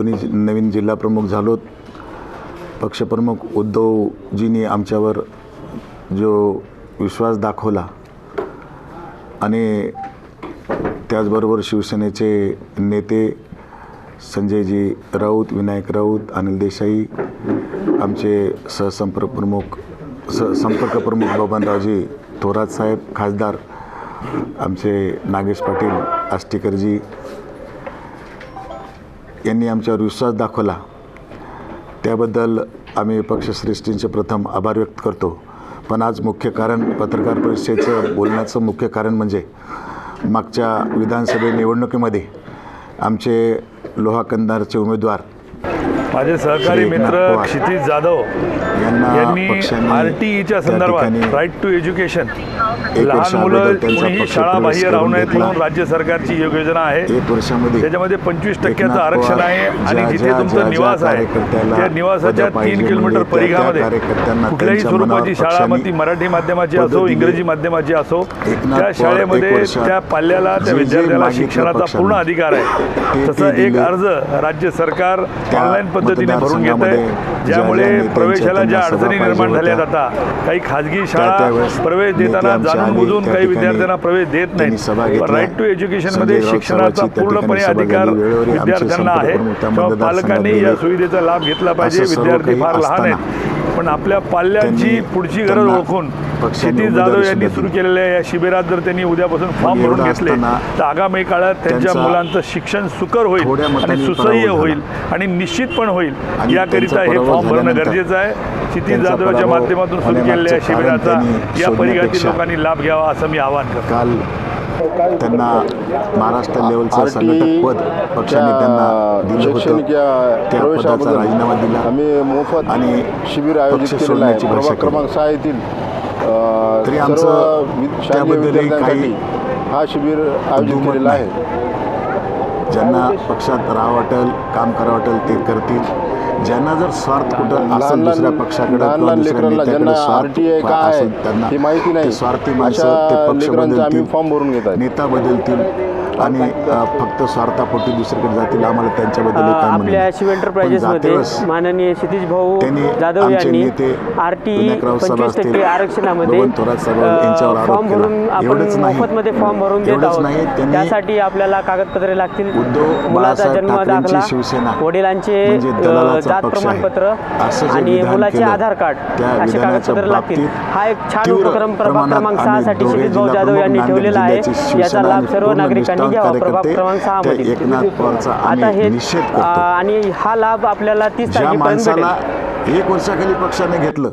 नवीन जिल्हा प्रमुख झालोत. पक्षप्रमुख उद्धवजींनी आमच्यावर जो विश्वास दाखवला आणि त्याचबरोबर शिवसेनेचे नेते संजयजी राऊत विनायक राऊत अनिल देसाई आमचे सहसंपर्क प्रमुख स संपर्क प्रमुख बबनरावजी थोरात साहेब खासदार आमचे नागेश पाटील आष्टीकरजी यांनी आमच्यावर विश्वास दाखवला. त्याबद्दल आम्ही पक्षश्रेष्ठींचे प्रथम आभार व्यक्त करतो. पण आज मुख्य कारण पत्रकार परिषदेचं बोलण्याचं मुख्य कारण म्हणजे मागच्या विधानसभे निवडणुकीमध्ये आमचे लोहाकंदारचे उमेदवार माझे सहकारी मित्र क्षितिज जाधव यांना आर टी ईच्या संदर्भात राईट टू एज्युकेशन लहान मुलं कुणीही शाळा बाह्य राहू नयेत. म्हणून राज्य सरकारची योजना आहे त्याच्यामध्ये पंचवीस टक्क्याचं आरक्षण आहे आणि जिथे तुमचं निवास आहे त्या निवासाच्या तीन किलोमीटर त्या परिघामध्ये कुठल्याही स्वरूपाची शाळा मग ती मराठी माध्यमाची असो. इंग्रजी माध्यमाची असो त्या शाळेमध्ये त्या पाल्याला त्या विद्यार्थ्याला शिक्षणाचा पूर्ण अधिकार आहे तसं एक. अर्ज राज्य सरकार ऑनलाईन पद्धतीने भरून घेत आहे ज्या- ज्यामुळे प्रवेशाला ज्या अडचणी निर्माण होत्या, आता काही खाजगी शाळा प्रवेश देताना जाणून बुजून काही विद्यार्थ्यांना प्रवेश देत नाहीत. घेतल्या. राईट टू एज्युकेशनमध्ये संजय राऊत शिक्षणाचा पूर्णपणे अधिकार विद्यार्थ्यांना आहे. पालकांनी. या सुविधेचा लाभ घेतला पाहिजे. विद्यार्थी फार लहान आहेत. पण आपल्या पाल्यांची पुढची गरज ओळखून क्षितिज जाधव यांनी सुरू. केलेल्या या शिबिरात जर त्यांनी उद्यापासून फॉर्म भरून घेतले तर आगामी काळात त्यांच्या त्यांचा मुलांचं शिक्षण सुकर होईल आणि सुसह्य होईल आणि निश्चित पण होईल याकरिता हे फॉर्म भरणं गरजेचं आहे. क्षितिज जाधवच्या माध्यमातून सुरू केलेल्या या शिबिराचा या परिघातील लोकांनी लाभ घ्यावा असं मी आवाहन करतो. त्यांना महाराष्ट्र लेवलचं संघटक पद पक्षाने त्यांना दिलं होतं. त्या पदाचा राजीनामा दिला. आम्ही मोफत आणि शिबिर आयोजित सोडण्याची भाषा. क्रमांक सहा येथील अ, तरी आमचं त्याबद्दलही विद्यार्थ्यांसाठी हा शिबिर आयोजित केलेला. आहे. ज्यांना पक्षात राहावं वाटेल काम करावं वाटेल ते करतील. ज्यांना जर स्वार्थ कुठं असेल दुसऱ्या पक्षाकडे किंवा दुसऱ्या लेकरांना ज्यांना नेत्याकडे स्वार्थ काय असेल आहे त्यांना ही माहिती नाही स्वार्थी माणसं ते पक्ष बदलतील फॉर्म भरून घेत आहे नेता बदलतील आणि फक्त स्वार्थापोटी दुसरीकडे जातील आम्हाला त्यांच्याबद्दल काय आपल्या. शिव पण एंटरप्राइजेसमध्ये जातेवेळेस माननीय क्षितिज भाऊ जाधव यांनी नेते आर टी विनायकराव साहेब पंचवीस टक्के आरक्षणामध्ये फॉर्म. भरून आपण एवढंच नाही. मोफतमध्ये फॉर्म भरून देत आहोत त्यासाठी आपल्याला कागदपत्रे लागतील उद्धव मुलाचा जन्म दाखला शिवसेना वडिलांचे म्हणजे जात. प्रमाणपत्र आणि मुलाचे आधार कार्ड असे कागदपत्र लागतील. हा एक छान उपक्रम प्रभाग क्रमांक दोघे क्षितिज भाऊ जाधव यांनी ठेवलेला आहे. याचा लाभ सर्व नागरिकांनी घ्यावा. प्रभाग क्रमांक एकनाथ पवारचा आता हे आणि हा लाभ आपल्याला तीस तारखेपर्यंत एक वर्षाखाली पक्षाने घेतलं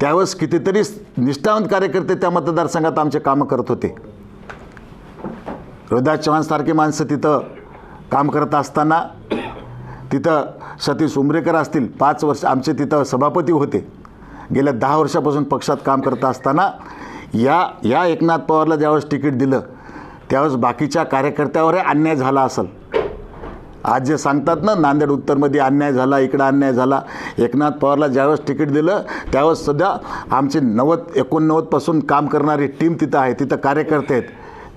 त्यावेळेस कितीतरी निष्ठावंत कार्यकर्ते त्या मतदारसंघात आमचे कामं करत होते. रोहिदास चव्हाणसारखी माणसं तिथं काम करत असताना तिथं सतीश उमरेकर असतील. पाच वर्ष आमचे तिथं सभापती होते. गेल्या दहा वर्षापासून पक्षात काम करत असताना या या एकनाथ पवारला ज्यावेळेस तिकीट दिलं त्यावेळेस बाकीच्या कार्यकर्त्यावरही अन्याय झाला असेल. आज जे सांगतात ना नांदेड उत्तरमध्ये अन्याय झाला इकडं अन्याय झाला एकनाथ पवारला ज्यावेळेस तिकीट दिलं त्यावेळेस सध्या आमचे नव्वद एकोणनव्वदपासून काम करणारी टीम तिथं आहे तिथं कार्यकर्ते आहेत.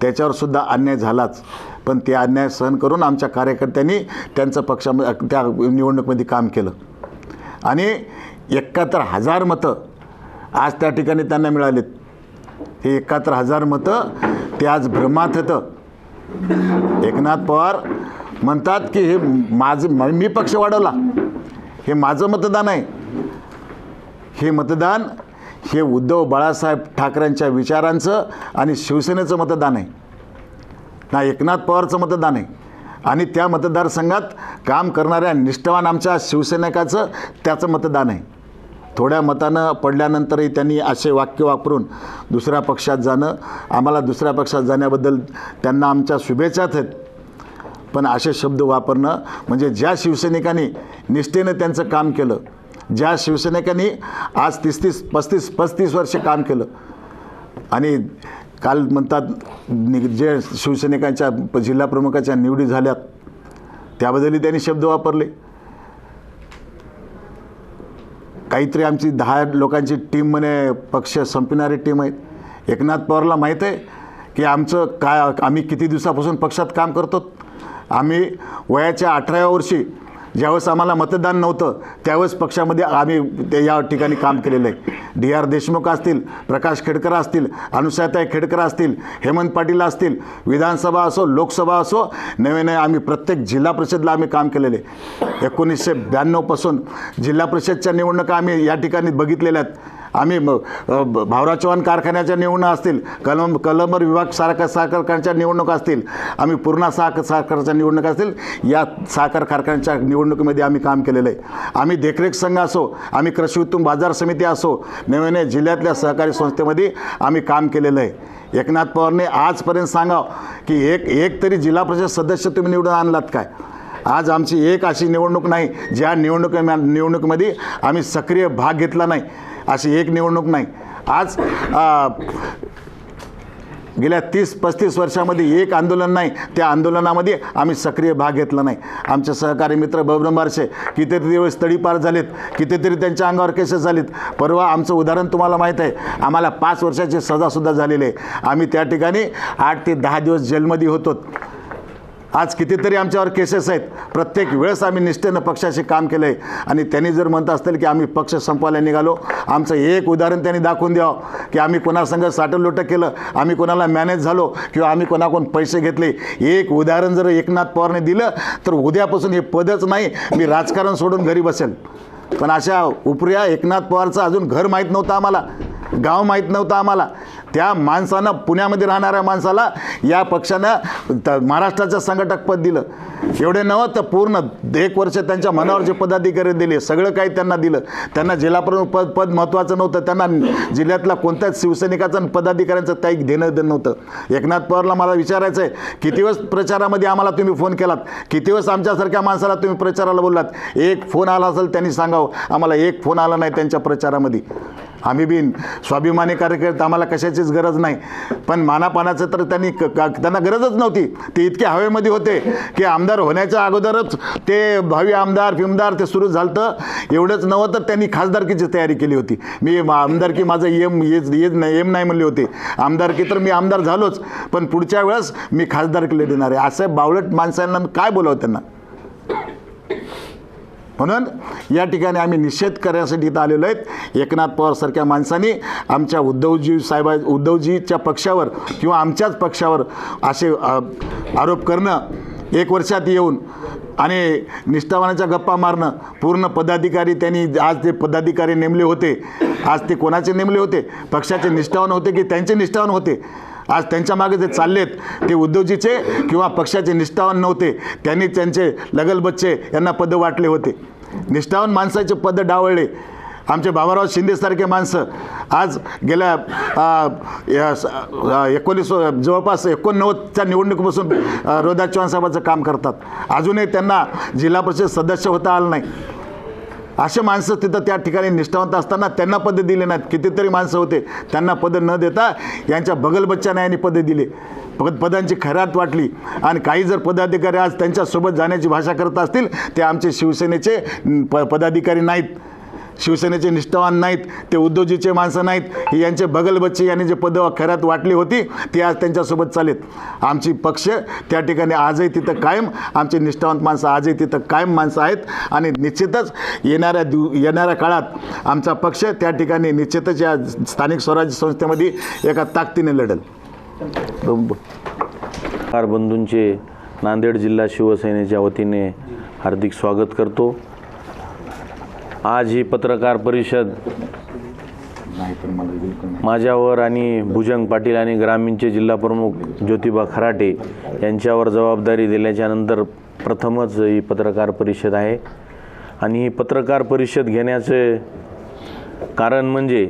त्याच्यावर सुद्धा अन्याय झालाच. पण ते अन्याय सहन करून आमच्या कार्यकर्त्यांनी त्यांचं पक्षामध्ये त्या निवडणुकीमध्ये काम केलं. आणि एकाहत्तर हजार मतं आज त्या ठिकाणी त्यांना मिळालेत. हे एकाहत्तर हजार मतं ते आज भ्रमात होतं एकनाथ पवार म्हणतात की हे माझं म- मी पक्ष वाढवला. हे माझं मतदान आहे. हे मतदान हे उद्धव बाळासाहेब ठाकरेंच्या विचारांचं आणि शिवसेनेचं मतदान आहे. ना एकनाथ पवारचं मतदान आहे. आणि त्या मतदारसंघात काम करणाऱ्या निष्ठावान आमच्या शिवसैनिकाचं त्याचं मतदान आहे. थोड्या मतानं पडल्यानंतरही त्यांनी असे वाक्य वापरून दुसऱ्या पक्षात जाणं आम्हाला दुसऱ्या पक्षात जाण्याबद्दल त्यांना आमच्या शुभेच्छाच आहेत. पण असे शब्द वापरणं म्हणजे ज्या शिवसैनिकांनी निष्ठेनं त्यांचं काम केलं ज्या शिवसैनिकांनी आज तीस तीस पस्तीस पस्तीस वर्ष काम केलं आणि काल म्हणतात नि- जे शिवसैनिकांच्या प- जिल्हा प्रमुखाच्या निवडी झाल्यात त्याबद्दलही त्यांनी शब्द वापरले. काहीतरी आमची दहा लोकांची टीम म्हणे पक्ष संपणारी टीम आहे एकनाथ पवारला माहीत आहे की आमचं काय आम्ही किती दिवसापासून पक्षात काम करतो? आम्ही वयाच्या अठराव्या वर्षी ज्यावेळेस आम्हाला मतदान नव्हतं त्यावेळेस पक्षामध्ये आम्ही ते या ठिकाणी काम केलेलं आहे. डी आर देशमुख असतील प्रकाश खेडकर असतील अनुसयाताई खेडकर असतील हेमंत पाटील असतील विधानसभा असो लोकसभा असो नवे नवे आम्ही प्रत्येक जिल्हा परिषदला आम्ही काम केलेले आहे. एकोणीसशे ब्याण्णवपासून जिल्हा परिषदच्या निवडणुका आम्ही या ठिकाणी बघितलेल्या आहेत. आम्ही म- चव्हाण कारखान्याच्या निवडणुका असतील कलम कलंबर विभाग सारखा साखर कारखान्याच्या निवडणुका असतील आम्ही पूर्णा साखर साखरच्या निवडणुका असतील या साखर कारखान्याच्या निवडणुकीमध्ये आम्ही काम केलेलं आहे. आम्ही देखरेख संघ असो आम्ही कृषी उत्तम बाजार समिती असो नव्याने जिल्ह्यातल्या सहकारी संस्थेमध्ये आम्ही काम केलेलं आहे. एकनाथ पवारने आजपर्यंत सांगाव की एक एक तरी जिल्हा परिषद सदस्य तुम्ही निवडून आणलात काय? आज आमची एक अशी निवडणूक नाही ज्या निवडणुकी निवडणुकीमध्ये आम्ही सक्रिय भाग घेतला नाही. अशी एक निवडणूक नाही. आज आ, गेल्या तीस पस्तीस वर्षामध्ये एक आंदोलन नाही त्या आंदोलनामध्ये आम्ही सक्रिय भाग घेतला नाही. आमचे सहकारी मित्र बबन बारसे कितीतरी दिवस तडीपार झालेत कितीतरी त्यांच्या अंगावर केसेस झालेत. परवा आमचं उदाहरण तुम्हाला माहीत आहे. आम्हाला पाच वर्षाची सजासुद्धा झालेली आहे. आम्ही त्या ठिकाणी आठ ते दहा दिवस जेलमध्ये होतो. आज कितीतरी आमच्यावर केसेस आहेत. प्रत्येक वेळेस आम्ही निष्ठेनं पक्षाशी काम केलं आहे आणि त्यांनी जर म्हणत असतील की आम्ही पक्ष संपवायला निघालो आमचं एक उदाहरण त्यांनी दाखवून द्यावं की आम्ही कोणासंग साठलोटं केलं आम्ही कोणाला मॅनेज झालो किंवा आम्ही कोणाकडून पैसे घेतले एक उदाहरण जर एकनाथ पवारने दिलं तर उद्यापासून हे पदच नाही मी राजकारण सोडून घरी बसेल. पण अशा उपऱ्या एकनाथ पवारचं अजून घर माहीत नव्हतं आम्हाला गाव माहीत नव्हतं आम्हाला. त्या माणसानं पुण्यामध्ये राहणाऱ्या माणसाला या पक्षानं त- महाराष्ट्राचं संघटक पद दिलं. एवढे नव्हतं तर पूर्ण एक वर्ष त्यांच्या मनावर जे पदाधिकारी दिले सगळं काही त्यांना दिलं. त्यांना जिल्हाप्रमुख पद पद महत्त्वाचं नव्हतं त्यांना जिल्ह्यातला कोणत्याच शिवसैनिकाचं पदाधिकाऱ्यांचं काही देणं देणं नव्हतं. एकनाथ पवारला मला विचारायचं आहे किती वेळेस प्रचारामध्ये आम्हाला तुम्ही फोन केलात? किती वेळेस आमच्यासारख्या माणसाला तुम्ही प्रचाराला बोललात? एक फोन आला असेल त्यांनी सांगावं. आम्हाला एक फोन आला नाही त्यांच्या प्रचारामध्ये. आम्ही बिन स्वाभिमानी कार्यकर्ते आम्हाला कशाचीच गरज नाही. पण मानापानाचं तर त्यांनी क- त्यांना गरजच नव्हती. ते इतके हवेमध्ये होते की आमदार होण्याच्या अगोदरच ते भावी आमदार फिमदार ते सुरू झालं तर एवढंच नव्हतं तर त्यांनी खासदारकीची तयारी केली होती. मी मा- आमदारकी माझं एम येच येच नाही एम नाही म्हणले होते. आमदारकी तर मी आमदार झालोच पण पुढच्या वेळेस मी खासदारकीला देणार आहे. असं बावळट माणसांना काय बोलावं त्यांना? म्हणून या ठिकाणी आम्ही निषेध करण्यासाठी इथं आलेलो आहेत. एकनाथ पवारसारख्या माणसांनी आमच्या उद्धवजी साहेबा उद्धवजीच्या पक्षावर किंवा आमच्याच पक्षावर असे आरोप करणं एक वर्षात येऊन आणि निष्ठावानाच्या गप्पा मारणं पूर्ण पदाधिकारी त्यांनी आज ते पदाधिकारी नेमले होते. आज ते कोणाचे नेमले होते? पक्षाचे निष्ठावान होते की त्यांचे निष्ठावान होते? आज त्यांच्या मागे जे चाललेत ते उद्धवजीचे किंवा पक्षाचे निष्ठावान नव्हते. त्यांनी त्यांचे लगलबच्चे यांना पदं वाटले होते. निष्ठावान माणसाचे पद डावळले. आमचे बाबाराव शिंदेसारखे माणसं आज गेल्या स- एकोणीस जवळपास एकोणनव्वदच्या निवडणुकीपासून रोदा रोहिदास चव्हाण साहेबाचं काम करतात. अजूनही त्यांना जिल्हा परिषद सदस्य होता आलं नाही. असे माणसं तिथं त्या ठिकाणी निष्ठावंत असताना त्यांना पदे दिले नाहीत. कितीतरी माणसं होते त्यांना पदं न देता यांच्या बगलबच्च्या न्यायाने पदे दिले. पद पदांची खैरात वाटली. आणि काही जर पदाधिकारी आज त्यांच्यासोबत जाण्याची भाषा करत असतील ते आमचे शिवसेनेचे प पदाधिकारी नाहीत. शिवसेनेचे निष्ठावान नाहीत ते उद्योजीचे माणसं नाहीत. यांचे बगलबच्चे यांनी जे पदं खऱ्यात वाटली होती ती आज त्यांच्यासोबत चालेत. आमची पक्ष त्या ठिकाणी आजही तिथं कायम आमचे निष्ठावंत माणसं आजही तिथं कायम माणसं आहेत. आणि निश्चितच येणाऱ्या दिव येणाऱ्या काळात आमचा पक्ष त्या ठिकाणी निश्चितच या स्थानिक स्वराज्य संस्थेमध्ये एका ताकदीने लढेल. पत्रकार बंधूंचे नांदेड जिल्हा शिवसेनेच्या वतीने हार्दिक स्वागत करतो. आज ही पत्रकार परिषद माझ्यावर आणि भुजंग पाटील आणि ग्रामीणचे जिल्हा प्रमुख ज्योतिबा खराटे यांच्यावर जबाबदारी दिल्याच्यानंतर प्रथमच ही पत्रकार परिषद आहे. आणि ही पत्रकार परिषद घेण्याचे कारण म्हणजे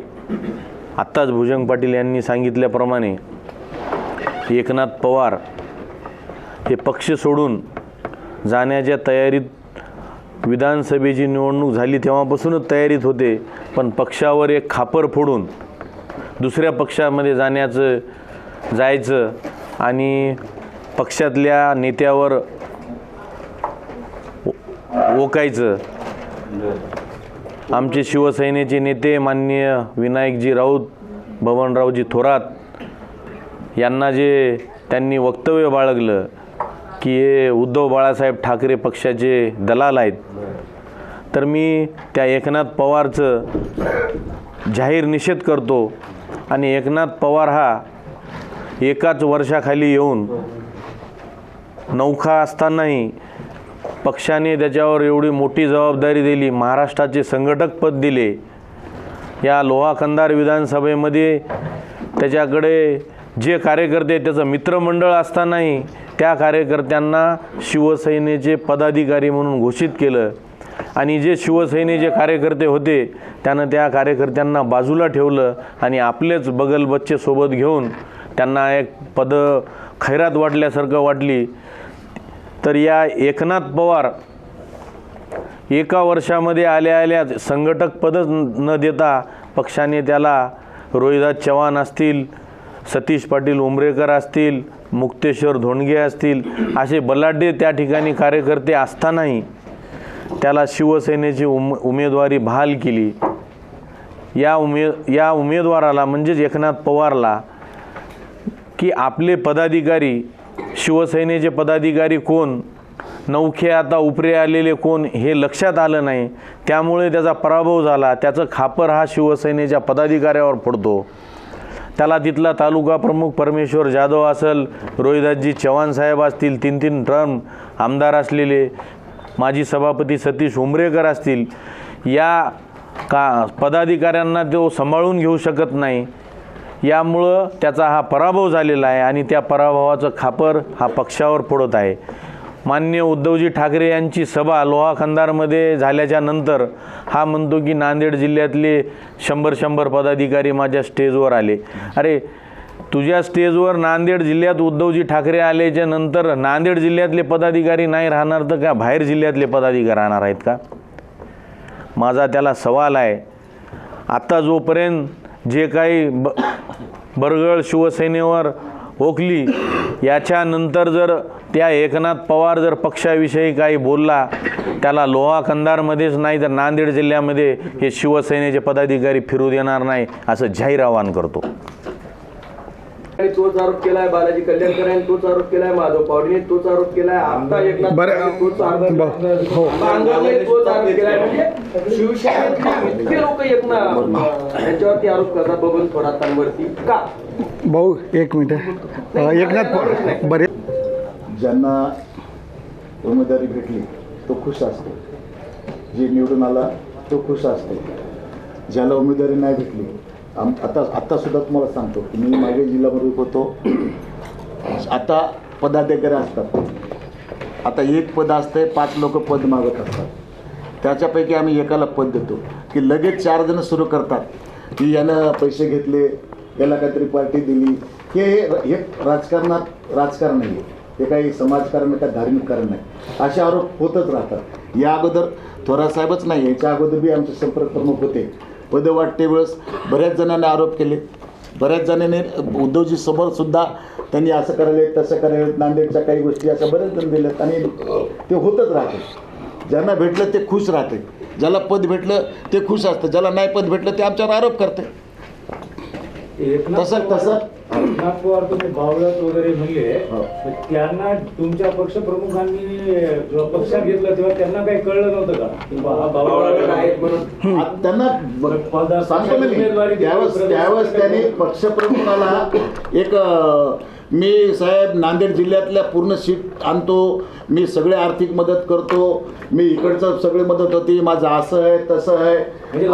आत्ताच भुजंग पाटील यांनी सांगितल्याप्रमाणे एकनाथ पवार हे पक्ष सोडून जाण्याच्या तयारीत विधानसभेची निवडणूक झाली तेव्हापासूनच तयारीत होते पण पक्षावर एक खापर फोडून दुसऱ्या पक्षामध्ये जाण्याचं जायचं आणि पक्षातल्या नेत्यावर ओकायचं. आमचे शिवसेनेचे नेते माननीय विनायकजी राऊत भवनरावजी थोरात यांना जे त्यांनी वक्तव्य बाळगलं की हे उद्धव बाळासाहेब ठाकरे पक्षाचे दलाल आहेत. तर मी त्या एकनाथ पवारचं जाहीर निषेध करतो आणि एकनाथ पवार हा एकाच वर्षाखाली येऊन नौखा असतानाही पक्षाने त्याच्यावर एवढी मोठी जबाबदारी दिली महाराष्ट्राचे संघटक पद दिले. या लोहा विधानसभेमध्ये त्याच्याकडे जे कार्यकर्ते त्याचं मित्रमंडळ असतानाही त्या कार्यकर्त्यांना शिवसेनेचे पदाधिकारी म्हणून घोषित केलं. आणि जे शिवसेनेचे कार्यकर्ते होते त्यानं त्या कार्यकर्त्यांना बाजूला ठेवलं आणि आपलेच बगल बच्चे सोबत घेऊन त्यांना एक पद खैरात वाटल्यासारखं वाटली. तर या एकनाथ पवार एका वर्षामध्ये आल्या आल्या संघटक पदच न देता पक्षाने त्याला रोहिदास चव्हाण असतील सतीश पाटील उमरेकर असतील मुक्तेश्वर धोंडगे असतील असे बलाढ्य त्या ठिकाणी कार्यकर्ते असतानाही त्याला शिवसेनेची उम उमेदवारी बहाल केली. या उमे या उमेदवाराला म्हणजेच एकनाथ पवारला की आपले पदाधिकारी शिवसेनेचे पदाधिकारी कोण? नौखे आता उपरे आलेले कोण? हे लक्षात आलं नाही. त्यामुळे त्याचा पराभव झाला. त्याचं खापर हा शिवसेनेच्या पदाधिकाऱ्यावर पडतो. त्याला तिथला तालुका प्रमुख परमेश्वर जाधव असेल रोहिदासजी चव्हाण साहेब असतील तीन तीन टर्म आमदार असलेले माजी सभापती सतीश उमरेकर असतील या का पदाधिकाऱ्यांना तो सांभाळून घेऊ शकत नाही. यामुळं त्याचा हा पराभव झालेला आहे आणि त्या पराभवाचं खापर हा पक्षावर पडत आहे. मान्य उद्धवजी ठाकरे यांची सभा लोहा खंदारमध्ये झाल्याच्यानंतर हा म्हणतो की नांदेड जिल्ह्यातले शंभर शंभर पदाधिकारी माझ्या स्टेजवर आले. अरे तुझ्या स्टेजवर नांदेड जिल्ह्यात उद्धवजी ठाकरे आल्याच्यानंतर नांदेड जिल्ह्यातले पदाधिकारी नाही राहणार तर का? बाहेर जिल्ह्यातले पदाधिकारी राहणार आहेत का? माझा त्याला सवाल आहे. आत्ता जोपर्यंत जे काही ब बरगळ शिवसेनेवर ओकली याच्यानंतर जर त्या एकनाथ पवार जर पक्षाविषयी काही बोलला त्याला लोहा कंधारमध्येच नाही तर नांदेड जिल्ह्यामध्ये हे शिवसेनेचे पदाधिकारी फिरू देणार नाही असं जाहीर आवाहन करतो. तोच आरोप केलाय बालाजी कल्याणकर यांनी तोच आरोप केलाय माधव पावडे तोच आरोप केलाय आता एकनाथ बरं. तोच आरोप हो. बांगरने तोच आरोप केलाय. म्हणजे शिवसेनेतले इतके लोक एकनाथ यांच्यावरती आरोप करतात बबन थोरातांवरती का? भाऊ एक मिनिट. एकनाथ बरे ज्यांना उमेदवारी भेटली तो खुश असतो. जे निवडून आला तो खुश असतो. ज्याला उमेदवारी नाही भेटली आम आता आत्तासुद्धा तुम्हाला सांगतो की मी मागे जिल्हामध्ये होतो. आता पदाधिकारी असतात. आता एक पद असतंय पाच लोक पद मागत असतात. त्याच्यापैकी आम्ही एकाला पद देतो. की लगेच चार जण सुरू करतात. की यानं पैसे घेतले याला काहीतरी पार्टी दिली. हे हे राजकारणात राजकारण नाही हे काही समाजकारण का धार्मिक कारण नाही असे आरोप होतच राहतात. या अगोदर थोरासाहेबच नाही. याच्या अगोदर बी आमचे संपर्क प्रमुख होते. पदं वाटते वेळेस बऱ्याच जणांनी आरोप केले. बऱ्याच जणांनी उद्धवजी समोर सुद्धा त्यांनी असं करायला तसं करायला नांदेडच्या काही गोष्टी अशा बऱ्याच जण दिल्यात आणि ते होतच राहते. ज्यांना भेटलं ते खुश राहते. ज्याला पद भेटलं ते खुश असतं. ज्याला नाही पद भेटलं ते आमच्यावर आरोप करते. तसं तसं एकनाथ पवार तुम्ही बावळत वगैरे म्हणले हो. त्यांना तुमच्या पक्षप्रमुखांनी जेव्हा पक्षात घेतलं तेव्हा त्यांना काही कळलं नव्हतं का? त्यांना सांगतो मी त्यावेळेस त्यावेळेस त्यांनी पक्षप्रमुखाला एक मी साहेब नांदेड जिल्ह्यातल्या पूर्ण सीट आणतो मी सगळे आर्थिक मदत करतो मी इकडचं सगळी मदत होती माझं असं आहे तसं आहे म्हणजे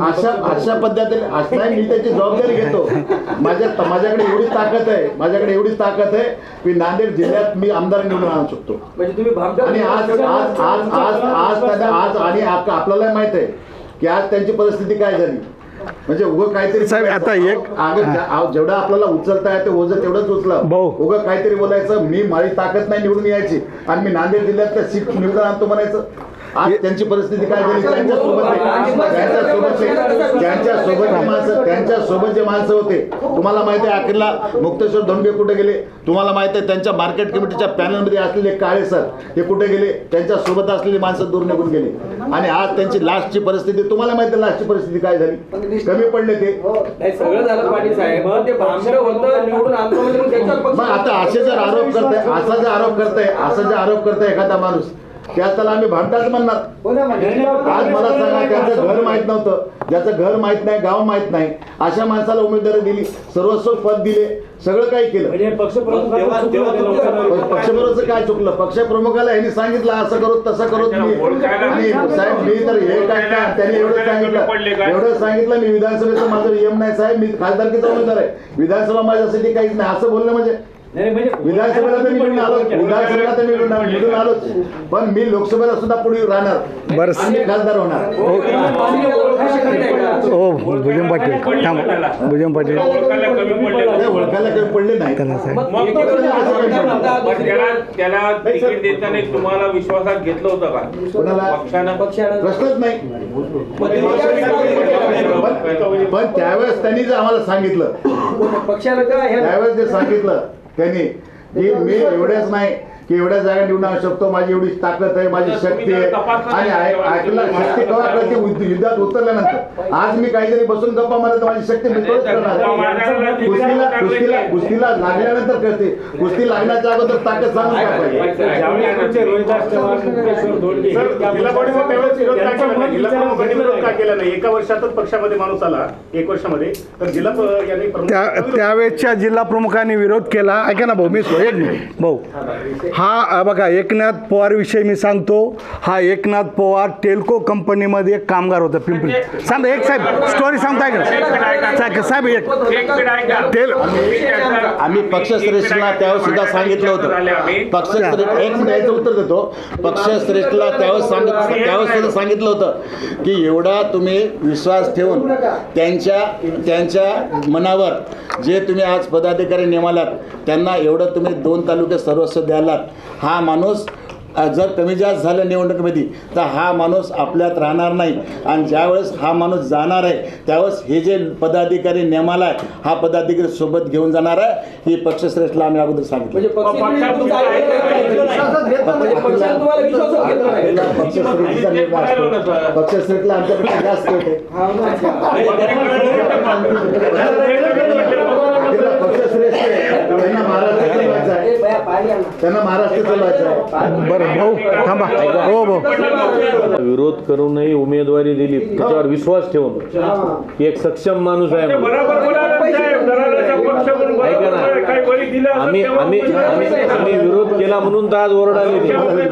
अशा अशा पद्धतीने असं मी त्याची जबाबदारी घेतो माझ्या माझ्याकडे एवढी ताकद आहे माझ्याकडे एवढी ताकद आहे की नांदेड जिल्ह्यात मी आमदार निवडून आणू शकतो म्हणजे आणि आज आज आज आज आज आणि आप- आपल्याला माहीत आहे की आज त्यांची परिस्थिती काय झाली म्हणजे उगं काहीतरी साहेब, आता एक- जेवढं आपल्याला उचलता येते ओझं तेवढंच उचला. भाऊ. उगं काहीतरी बोलायचं मी माझी ताकद नाही निवडून यायची. आणि मी नांदेड जिल्ह्यातल्या सीट निवडून आणतो म्हणायचं. आज त्यांची परिस्थिती काय झाली? त्यांच्यासोबत त्यांच्यासोबत त्यांच्या सोबतचे माणसं त्यांच्यासोबत जे माणसं होते तुम्हाला माहिती आहे अखेरला मुक्तेश्वर धोंडगे कुठे गेले? तुम्हाला माहिती आहे त्यांच्या मार्केट कमिटीच्या पॅनलमध्ये असलेले काळे सर हे कुठे गेले? त्यांच्यासोबत असलेली माणसं दूर निघून गेले. आणि आज त्यांची लास्टची परिस्थिती तुम्हाला माहिती आहे लास्टची परिस्थिती काय झाली? कमी पडले ते. नाही सगळं झालं पाटील साहेब. ते निवडून म्हणजे मग आता असे जर आरोप करताय असा जर आरोप करताय असा जर आरोप करताय एखादा माणूस त्या त्याला आम्ही भामटाच म्हणणार. आज मला सांगा त्याचं घर माहीत नव्हतं. ज्याचं घर माहीत नाही गाव माहीत नाही. अशा माणसाला उमेदवारी दिली. सर्वस्व पद दिले. सगळं काही केलं. म्हणजे पक्षप्रमुखांचं काय चुकलं? पक्षप्रमुखाला यांनी सांगितलं असं करू तसं करू मी आणि साहेब मी तर हे काय काय त्यांनी एवढं सांगितलं. एवढं सांगितलं मी विधानसभेचं माझं नियम नाही साहेब. मी खासदारकीचा उमेदवार आहे. विधानसभा माझ्यासाठी काहीच नाही. असं बोलणं म्हणजे विधानसभेला तर मी निवडून आलो विधानसभेला तर मी निवडून आलो- निवडून आलोच. पण मी लोकसभेला सुद्धा पुढे राहणार. बरं. आणि खासदार होणार? ओ भुजंग पाटील. थांब. भुजंग पाटील. नाही, ओळखायला काही पडले नाही. साहेब. त्याला त्याला तिकीट देताना तुम्हाला विश्वासात घेतलं होतं का? कोणाला? पक्षानं? पक्षानं. प्रश्नच नाही. ते पण पण त्यावेळेस त्यांनी जे आम्हाला सांगितलं. ह्या त्यावेळेस जे सांगितलं त्यांनी की मी एवढ्याच नाही की एवढ्या जागा निवडून आणू शकतो माझी एवढी ताकद आहे माझी शक्ती आहे. आणि ऐक- ऐकला शक्ती कवा कळते युद्ध- युद्धात उतरल्यानंतर. आज मी काहीतरी बसून गप्पा मारत माझी शक्ती मी तोच करणार. आहे. कुस्तीला कुस्तीला कुस्तीला लागल्यानंतर कळते कुस्ती लागण्याच्या अगोदर ताकद सांगून हे एका वर्षातच पक्षामध्ये माणूस आला एक वर्षामध्ये. तर जिल्हा त्यावेळेसच्या जिल्हा प्रमुखांनी विरोध केला. ऐका ना भाऊ मी एक मिनिट. भाऊ. हा बघा एकनाथ पवार विषयी मी सांगतो. हा एकनाथ पवार टेल्को कंपनीमध्ये एक कामगार होता पिंपरी. सांग एक साहेब स्टोरी सांगताय का? साहेब- साहेब एक. टेल आम्ही पक्षश्रेष्ठला त्यावर सुद्धा सांगितलं होतं. पक्षश्रेष्ठ एक द्यायचं उत्तर देतो. पक्षश्रेष्ठला त्यावेळेस सांगित त्यावर सुद्धा सांगितलं होतं की एवढा तुम्ही विश्वास ठेवून त्यांच्या त्यांच्या मनावर जे तुम्ही आज पदाधिकारी नेमालात त्यांना एवढं तुम्ही दोन तालुके सर्वस्व द्यालात हा माणूस जर कमी जास्त झालं निवडणुकीमध्ये तर हा माणूस आपल्यात राहणार नाही. आणि ज्यावेळेस हा माणूस जाणार आहे त्यावेळेस हे जे पदाधिकारी नेमाला आहे हा पदाधिकारी सोबत घेऊन जाणार आहे ही पक्षश्रेष्ठला आम्ही अगोदर सांगितलं. म्हणजे. पक्षश्रेष्ठीला आमच्यापेक्षा जास्त होते. पक्षश्रेष्ठ. त्यांना महाराष्ट्र चालवायचा बरं भाऊ थांबा. हो भाऊ विरोध करूनही उमेदवारी दिली त्याच्यावर विश्वास ठेवून. की एक सक्षम माणूस आहे आम्ही आम्ही आम्ही विरोध केला म्हणून तर आज ओरड आली ती. बरोबर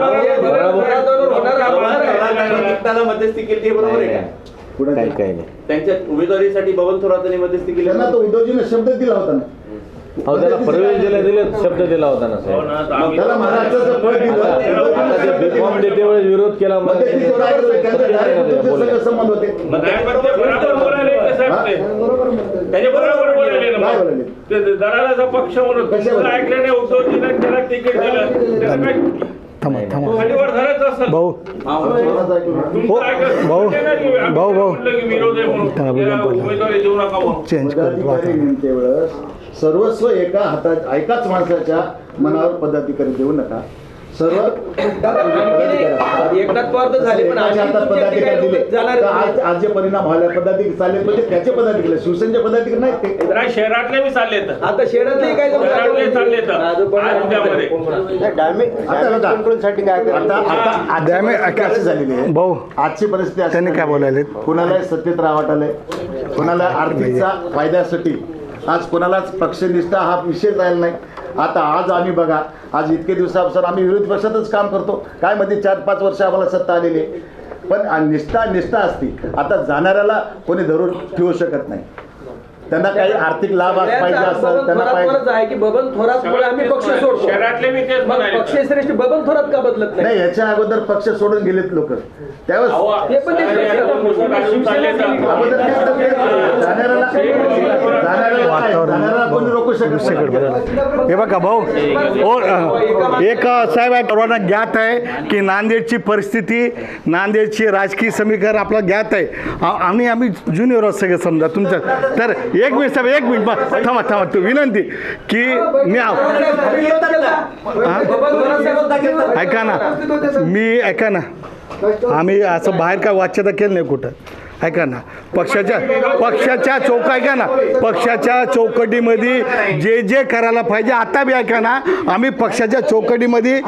होणार मध्यस्थी केली बरोबर आहे काही काही नाही. त्यांच्या उमेदवारीसाठी बबन थोरातांनी मध्यस्थी केली. त्यांना तो उद्धवजीने शब्द दिला होता ना. अहो त्याला प्रवेश दिला दिले शब्द दिला होता ना साहेब. त्याला महाराष्ट्राचं पद आता ते दिलं बीकॉम देते वेळेस विरोध केला मग ते किती वेळा ऐकलं? त्यांचे direct उद्धवचे सगळे संबंध होते. नाही, पण ते बरोबर बोलायले ते साहेब ते. त्याचे बरोबर बोलायले ना काय मग. बोलायले? ते दलालाचा पक्ष म्हणून कशावर? तुमचं ऐकलं नाही उद्धवजीने त्याला तिकीट दिलं. त्याला काय? थांबा थांबा. खालीवर झालंच असेल. भाऊ. कोणाचं ऐकलं? तुमचं हो, ऐकलं भाऊ, ते नाही की आम्ही भाऊ, भाऊ. म्हटलं की विरोध आहे म्हणून. त्याला त्याला बोलून बोला. उमेदवारी देऊ नका म्हणून. चेंज करतो पदाधिकारी वेळेस सर्वस्व एका हातात एकाच माणसाच्या मनावर पदाधिकारी देऊ नका. सर्व पदाधिकारी एकनाथ पवार तर झाले पण हातात पदाधिकारी दिले. तर आज आज जे परिणाम व्हायला पदाधिकारी चालले म्हणजे त्याचे पदाधिकारी शिवसेनेचे पदाधिकारी नाहीत ते. जरा शहरातले बी चाललेत आता शेडातले काय शहरातले झालेली आहे. भाऊ आजची परिस्थिती अशी त्यांनी काय. बोलायलेत? कुणाला सत्तेत राहवाटालय कुणाला आर्थिकचा फायद्यासाठी आज कोणालाच पक्षनिष्ठा हा विषय राहिला नाही. आता आज आम्ही बघा आज इतके दिवसापासून आम्ही विरोधी पक्षातच काम करतो. काय मध्ये चार पाच वर्ष आम्हाला सत्ता आलेली आहे. पण निष्ठा निष्ठा असती. आता जाणाऱ्याला कोणी धरून ठेवू शकत नाही. त्यांना काही आर्थिक लाभ पाहिजे बबन त्यांना पाहिजे. आहे की बबन थोरातमुळे आम्ही पक्ष सोडतो. शहरातले मी तेच म्हणाले. पक्षश्रेष्ठी बबन थोरात का बदलत नाही? नाही याच्या अगोदर पक्ष सोडून गेलेत लोक. त्यावेळेस ते पण. हे बघा भाऊ एक साहेब आहे सर्वांना ज्ञात आहे की नांदेडची परिस्थिती नांदेडची राजकीय समीकरण आपला ज्ञात आहे. आम्ही आम्ही ज्युनियर सगळे समजा तुमच्या तर एक मिनिट साहेब एक मिनिट. बस थांबा थांबा. तू विनंती की मी ऐका ना. मी ऐका ना. आम्ही असं बाहेर काय वाच्यता केलं नाही कुठं. ऐका ना पक्षाच्या पक्षाच्या चौक ऐका ना पक्षाच्या चौकटीमध्ये जे जे करायला पाहिजे आता बी ऐका ना आम्ही पक्षाच्या चौकटीमध्ये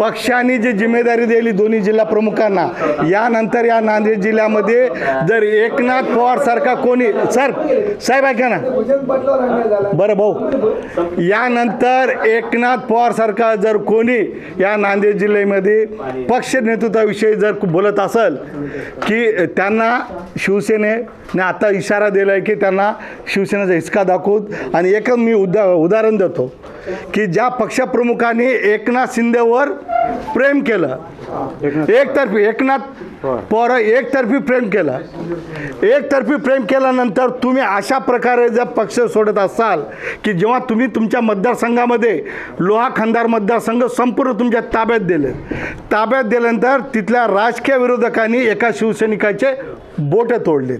पक्षाने जी जिम्मेदारी दिली दोन्ही जिल्हा प्रमुखांना यानंतर या नांदेड जिल्ह्यामध्ये जर एकनाथ पवार सारखा कोणी सर साहेब ऐका ना. बरं भाऊ यानंतर एकनाथ पवार सारखा जर कोणी या नांदेड जिल्ह्यामध्ये पक्ष नेतृत्वाविषयी जर बोलत असेल की त्यांना शिवसेनेने आता इशारा दिला आहे की त्यांना शिवसेनेचा हिसका दाखवून आणि एकच मी उदा उदाहरण देतो की ज्या पक्षप्रमुखांनी एकनाथ शिंदेवर प्रेम केलं एकतर्फी एकनाथ पवार एकतर्फी प्रेम केलं एकतर्फी प्रेम केल्यानंतर तुम्ही अशा प्रकारे जर पक्ष सोडत असाल की जेव्हा तुम्ही तुमच्या मतदारसंघामध्ये लोहा खंदार मतदारसंघ संपूर्ण तुमच्या ताब्यात दिले ताब्यात दिल्यानंतर तिथल्या राजकीय विरोधकांनी एका शिवसैनिकाचे बोटे तोडलेत.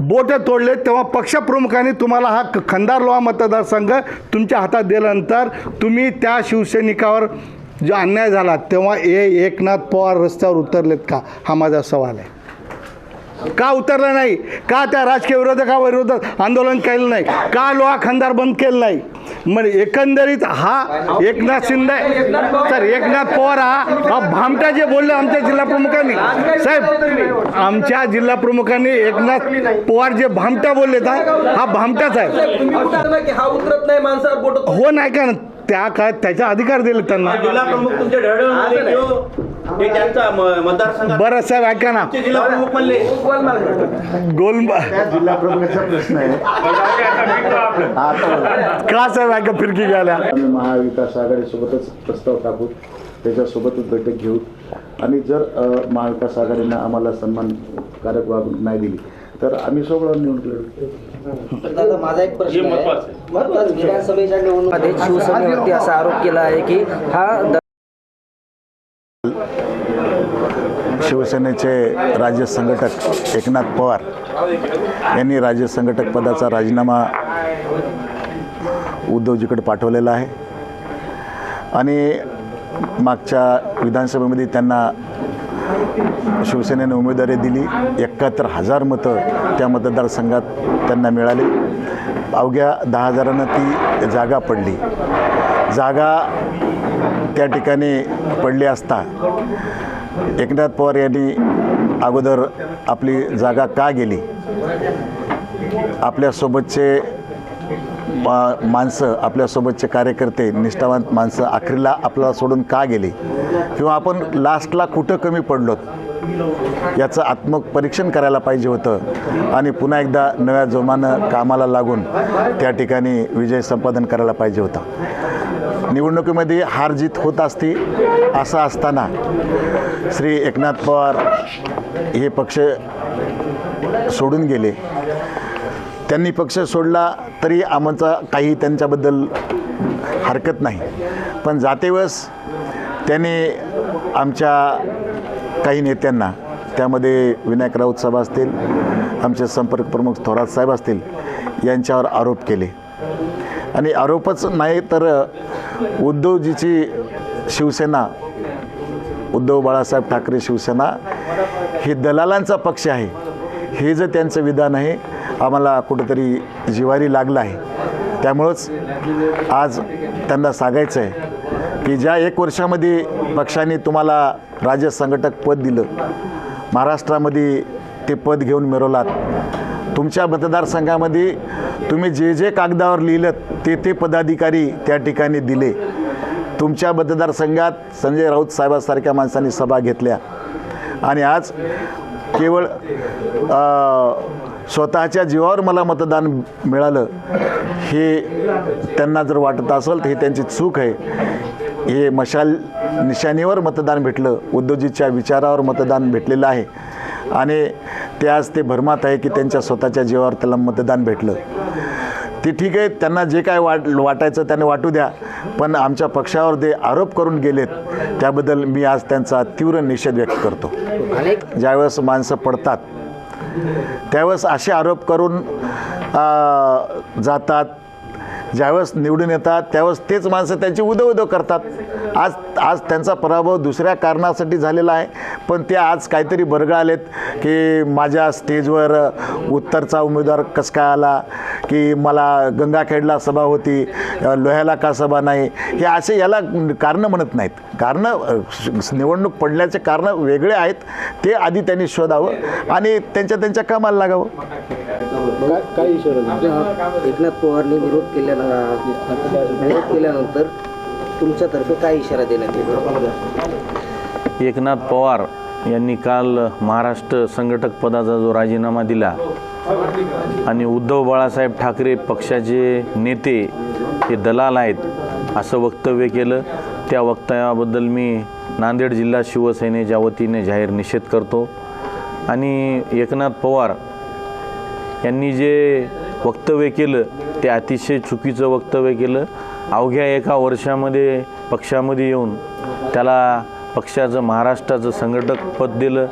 बोटे तोडलेत तेव्हा पक्षप्रमुखांनी तुम्हाला हा ख- खंदार लोहा मतदारसंघ तुमच्या हातात दिल्यानंतर तुम्ही त्या शिवसैनिकावर जो अन्याय झाला तेव्हा ए एकनाथ पवार रस्त्यावर उतरलेत का? हा माझा सवाल आहे. का उतरलं नाही? का त्या राजकीय विरोधकाविरोधात आंदोलन केलं नाही? का लोहा खंदार बंद केलं नाही? मग एकंदरीत हा एकनाथ शिंदे तर एकनाथ पवार हा हा भामटा जे बोलले आमच्या जिल्हा प्रमुखांनी. साहेब आमच्या जिल्हा प्रमुखांनी एकनाथ पवार जे भामटा बोलले हा भामटाच आहे. हो नाही का? त्या काळात त्याचा अधिकार दिले त्यांना. हे त्यांचा म- मतदारसंघात बरं साहेब ऐका ना. ते जिल्हा प्रमुख म्हणले. गोल त्या जिल्हा प्रमुखाचा प्रश्न आहे. आता का साहेब ऐका फिरकी घ्यायला. आम्ही महाविकास आघाडीसोबतच प्रस्ताव टाकू. त्याच्यासोबतच बैठक घेऊ. आणि जर अ, महाविकास आघाडीनं आम्हाला सन्मानकारक वागणूक नाही दिली तर आम्ही सोबत निवडून लढू दादा माझा एक प्रश्न आहे. विधानसभेच्या निवडणुकीमध्ये शिवसेनेवरती असा आरोप केला आहे की हा द- शिवसेनेचे राज्य संघटक एकनाथ पवार यांनी राज्य संघटक पदाचा राजीनामा उद्धवजीकडे पाठवलेला आहे. आणि मागच्या विधानसभेमध्ये त्यांना शिवसेनेने उमेदवारी दिली. एकाहत्तर हजार मतं त्या मतदारसंघात त्यांना मिळाली. अवघ्या दहा हजारानं ती जागा पडली. जागा त्या ठिकाणी पडली असता. एकनाथ पवार यांनी अगोदर आपली जागा का गेली? आपल्यासोबतचे मा- माणसं आपल्यासोबतचे कार्यकर्ते निष्ठावंत माणसं अखेरीला आपल्याला सोडून का गेली? किंवा आपण लास्टला कुठं कमी पडलोत? याचं आत्मपरीक्षण करायला पाहिजे होतं. आणि पुन्हा एकदा नव्या जोमानं कामाला लागून त्या ठिकाणी विजय संपादन करायला पाहिजे होता. निवडणुकीमध्ये हार जीत होत असते असं असताना श्री एकनाथ पवार हे पक्ष सोडून गेले. त्यांनी पक्ष सोडला तरी आमचा काही त्यांच्याबद्दल हरकत नाही. पण जातेवेळेस त्याने आमच्या काही नेत्यांना त्यामध्ये विनायक राऊत साहेब असतील आमचे संपर्क प्रमुख थोरात साहेब असतील यांच्यावर आरोप केले. आणि आरोपच नाही तर उद्धवजीची शिवसेना उद्धव बाळासाहेब ठाकरे शिवसेना ही दलालांचा पक्ष आहे. हे जर त्यांचं विधान आहे आम्हाला कुठंतरी जिवारी लागलं आहे. त्यामुळंच आज त्यांना सांगायचं आहे की ज्या एक वर्षामध्ये पक्षाने तुम्हाला राज्य संघटक पद दिलं महाराष्ट्रामध्ये ते पद घेऊन मिरवलात तुमच्या मतदारसंघामध्ये तुम्ही जे जे कागदावर लिहिलं ते ते पदाधिकारी त्या ठिकाणी दिले. तुमच्या मतदारसंघात संजय राऊत साहेबांसारख्या माणसांनी सभा घेतल्या. आणि आज केवळ स्वतःच्या जीवावर मला मतदान मिळालं हे त्यांना जर वाटत असेल तर हे त्यांची चूक आहे. हे मशाल निशाणीवर मतदान भेटलं उद्योजितच्या विचारावर मतदान भेटलेलं आहे. आणि ते आज ते भरमात आहे की त्यांच्या स्वतःच्या जीवावर त्याला मतदान भेटलं. ते ठीक आहे त्यांना जे काय वाट वाटायचं त्याने वाटू द्या पण आमच्या पक्षावर जे आरोप करून गेलेत त्याबद्दल मी आज त्यांचा तीव्र निषेध व्यक्त करतो. ज्यावेळेस माणसं पडतात त्यावेळेस असे आरोप करून आ, जातात ज्यावेळेस निवडून येतात त्यावेळेस तेच माणसं त्यांची उदो उदो करतात. आज आज त्यांचा पराभव दुसऱ्या कारणासाठी झालेला आहे. पण ते आज काहीतरी बरगळ आलेत की माझ्या स्टेजवर उत्तरचा उमेदवार कसं काय आला? की मला गंगाखेडला सभा होती लोह्याला का सभा नाही? हे असे याला कारणं म्हणत नाहीत. कारणं निवडणूक पडल्याचे कारणं वेगळे आहेत. ते आधी त्यांनी शोधावं आणि त्यांच्या त्यांच्या कामाला लागावं. एकनाथ पवारने विरोध केल्यानं विरोध केल्यानंतर तुमच्यातर्फे काय इशारा देण्यात येईल? एकनाथ पवार यांनी काल महाराष्ट्र संघटक पदाचा जो राजीनामा दिला आणि उद्धव बाळासाहेब ठाकरे पक्षाचे नेते हे दलाल आहेत असं वक्तव्य केलं. त्या वक्तव्याबद्दल मी नांदेड जिल्हा शिवसेनेच्या वतीने जाहीर निषेध करतो. आणि एकनाथ पवार यांनी जे वक्तव्य केलं ते अतिशय चुकीचं वक्तव्य केलं. अवघ्या एका वर्षामध्ये पक्षामध्ये येऊन त्याला पक्षाचं महाराष्ट्राचं संघटक पद दिलं.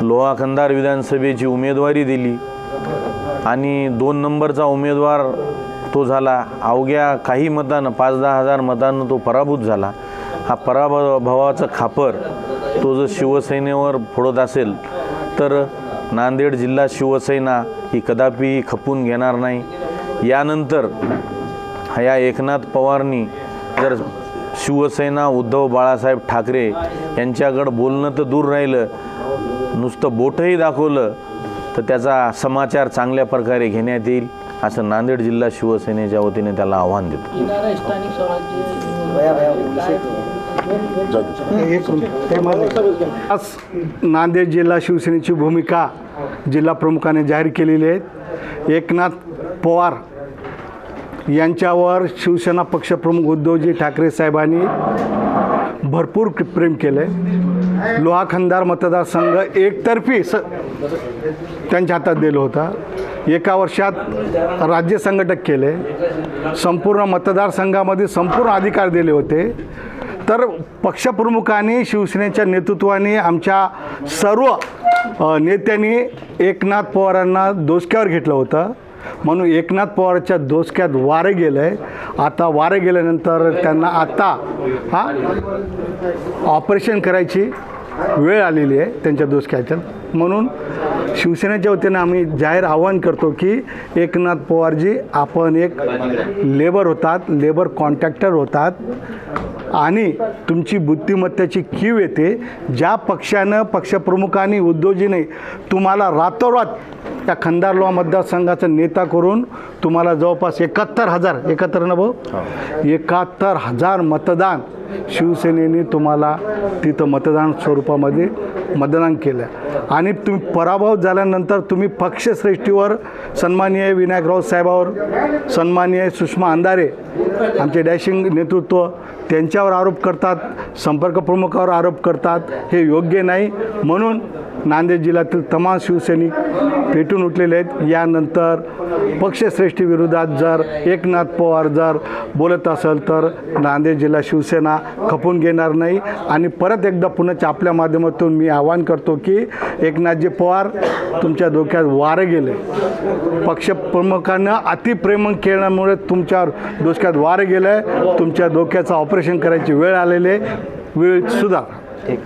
लोहा खंदार विधानसभेची उमेदवारी दिली. आणि दोन नंबरचा उमेदवार तो झाला. अवघ्या काही मतानं पाच दहा हजार मतानं तो पराभूत झाला. हा पराभवाचं खापर तो जर शिवसेनेवर फोडत असेल तर नांदेड जिल्हा शिवसेना ही कदापि खपून घेणार नाही. यानंतर ह्या एकनाथ पवारनी जर शिवसेना उद्धव बाळासाहेब ठाकरे यांच्याकडं बोलणं तर दूर राहिलं नुसतं बोटही दाखवलं तर त्याचा समाचार चांगल्या प्रकारे घेण्यात येईल असं नांदेड जिल्हा शिवसेनेच्या वतीने त्याला आव्हान देतो. आज नांदेड जिल्हा शिवसेनेची भूमिका जिल्हा प्रमुखाने जाहीर केलेली आहे. एकनाथ पवार यांच्यावर शिवसेना पक्षप्रमुख उद्धवजी ठाकरे साहेबांनी भरपूर प्रेम केलं लोहा खंदार मतदारसंघ एकतर्फी स त्यांच्या हातात दिलं होता. एका वर्षात राज्य संघटक केले. संपूर्ण मतदारसंघामध्ये संपूर्ण अधिकार दिले होते. तर पक्षप्रमुखाने शिवसेनेच्या नेतृत्वाने आमच्या सर्व नेत्यांनी एकनाथ पवारांना दोसक्यावर घेतलं होतं. म्हणून एकनाथ पवारच्या दोसक्यात वारे गेलं आहे आता वारे गेल्यानंतर त्यांना आता हा ऑपरेशन करायची वेळ आलेली आहे त्यांच्या दोसक्याच्या म्हणून शिवसेनेच्या वतीनं आम्ही जाहीर आवाहन करतो की एकनाथ पवारजी आपण एक लेबर होतात लेबर कॉन्ट्रॅक्टर होतात. आणि तुमची बुद्धिमत्तेची कीव येते. ज्या पक्षानं पक्षप्रमुखांनी उद्योजीने तुम्हाला रातोरात त्या खंदारलोहा मतदारसंघाचा नेता करून तुम्हाला जवळपास एकाहत्तर हजार एकाहत्तर ना भाऊ? एकाहत्तर हजार मतदान शिवसेनेने तुम्हाला तिथं मतदान स्वरूपामध्ये मतदान केलं. आणि तुम्ही पराभव झाल्यानंतर तुम्ही पक्षश्रेष्ठीवर सन्माननीय विनायकराव साहेबावर सन्माननीय सुषमा अंधारे आमचे डॅशिंग नेतृत्व त्यांच्यावर आरोप करतात संपर्क प्रमुखावर आरोप करतात हे योग्य नाही. म्हणून नांदेड जिल्ह्यातील तमाम शिवसैनिक पेटून उठलेले आहेत. यानंतर पक्षश्रेष्ठीविरोधात जर एकनाथ पवार जर बोलत असेल तर नांदेड जिल्हा शिवसेना खपून घेणार नाही. आणि परत एकदा पुण्याच्या आपल्या माध्यमातून मी आवाहन करतो की एकनाथजी पवार तुमच्या डोक्यात वारे गेले. पक्षप्रमुखानं अतिप्रेम केल्यामुळे तुमच्यावर डोक्यात वारे गेलं आहे तुमच्या डोक्याचं ऑपरेशन करायची वेळ आलेली आहे. वेळ सुद्धा.